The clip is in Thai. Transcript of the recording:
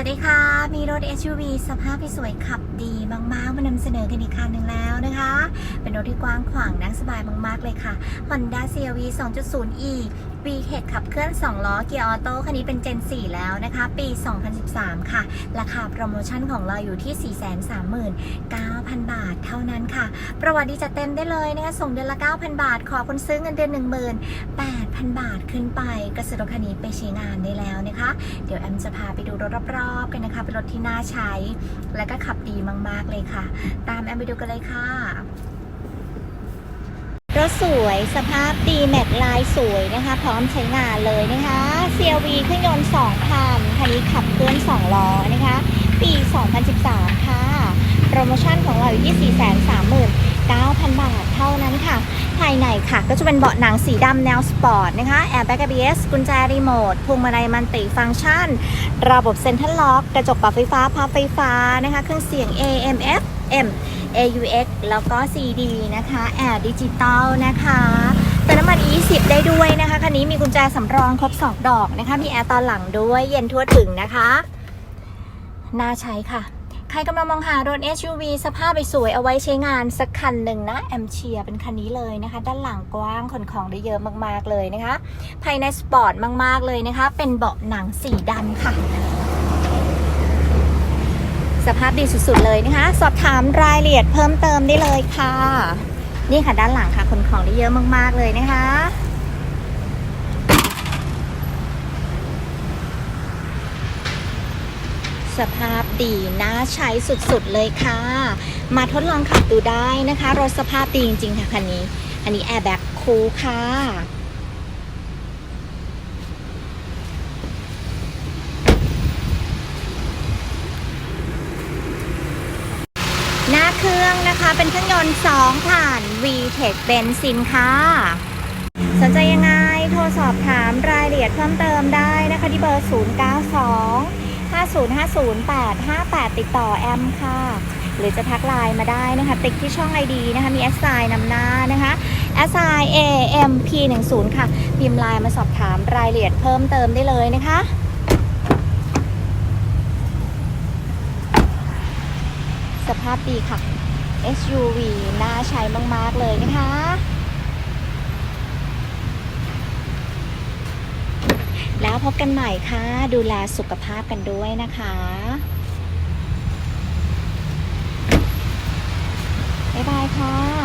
วัสดีค่ะ มีรถ SUV สภาพที่สวยขับดีมากๆมานำเสนอกันอีกคันหนึ่งแล้วนะคะ เป็นรถที่กว้างขวางนั่งสบายมาก ๆ เลยค่ะ Honda CRV 2.0e v t e c ขับเคลื่อน 2 ล้อเกียร์ออโต้คันนี้เป็น Gen 4 แล้วนะคะ ปี 2013 ค่ะ ราคาโปรโมชั่นของเราอยู่ที่ 439,000 บาทเท่านั้นค่ะ ประวัติดีจัดเต็มได้เลยนะคะ ส่งเดือนละ 9,000 บาท ขอคนซื้อเงินเดือน 18,000 บาทขึ้นไปกระสือรถคันนี้ไปใช้งานได้แล้วนะคะ เดี๋ยวแอมจะพาไปดูรถรอบๆกันนะคะ เป็นรถที่น่าใช้ และก็ขับดีมากๆเลยค่ะ ตามแอมไปดูกันเลยค่ะ รถสวยสภาพดีแม็กลายสวยนะคะ พร้อมใช้งานเลยนะคะ CRV เครื่องยนต์2คันคันนี้ขับเคลื่อน2ล้อนะคะ ปี 2013 ค่ะ โปรโมชั่นของเราอยู่ที่ 439,000 บาทเท่านั้นค่ะ ภายในค่ะก็จะเป็นเบาะหนังสีดำแนวสปอร์ตนะคะ แอร์แบ็ก ABS กุญแจรีโมทพวงมาลัยมันติฟังก์ชัน ระบบเซ็นทรัลล็อก กระจกปรับไฟฟ้าพับไฟฟ้านะคะ เครื่องเสียง AM FM AUX แล้วก็ CD นะคะแอร์ดิจิตอลนะคะเติมน้ำมัน E10 ได้ด้วยนะคะคันนี้มีกุญแจสำรองครบ 2 ดอกนะคะ มีแอร์ตอนหลังด้วยเย็นทั่วถึงนะคะ น่าใช้ค่ะ ใครกำลังมองหารถ SUV สภาพไปสวยเอาไว้ใช้งานสักคันหนึ่งนะ แอมเชียเป็นคันนี้เลยนะคะ ด้านหลังกว้างขนของได้เยอะมากๆเลยนะคะ ภายในสปอร์ตมากๆเลยนะคะ เป็นเบาะหนังสีดำค่ะ สภาพดีสุดๆเลยนะคะ สอบถามรายละเอียดเพิ่มเติมได้เลยค่ะ นี่ค่ะด้านหลังค่ะขนของได้เยอะมากๆเลยนะคะสภาพดีน่าใช้สุดๆเลยค่ะ มาทดลองขับดูได้นะคะ รถสภาพดีจริงๆค่ะคันนี้ อันนี้แอร์แบ็กคูลค่ะ หน้าเค รื่องนะคะ เป็นเครื่องยนต์ 2 ผ่าน VTEC เบนซินค่ะ สนใจยังไง โทรสอบถามรายละเอียดเพิ่มเติมได้นะคะที่เบอร์ 092 5050858 ติดต่อแอมค่ะ หรือจะทักไลน์มาได้นะคะ ติ๊กที่ช่อง ID นะคะ มี s i นำหน้านะคะ s i a m p 1 0ค่ะ พิมพ์ไลน์มาสอบถามรายละเอียดเพิ่มเติมได้เลยนะคะสภาพดีค่ะ SUV น่าใช้มาก ๆ เลยนะคะ แล้วพบกันใหม่ค่ะ ดูแลสุขภาพกันด้วยนะคะ บ๊ายบายค่ะ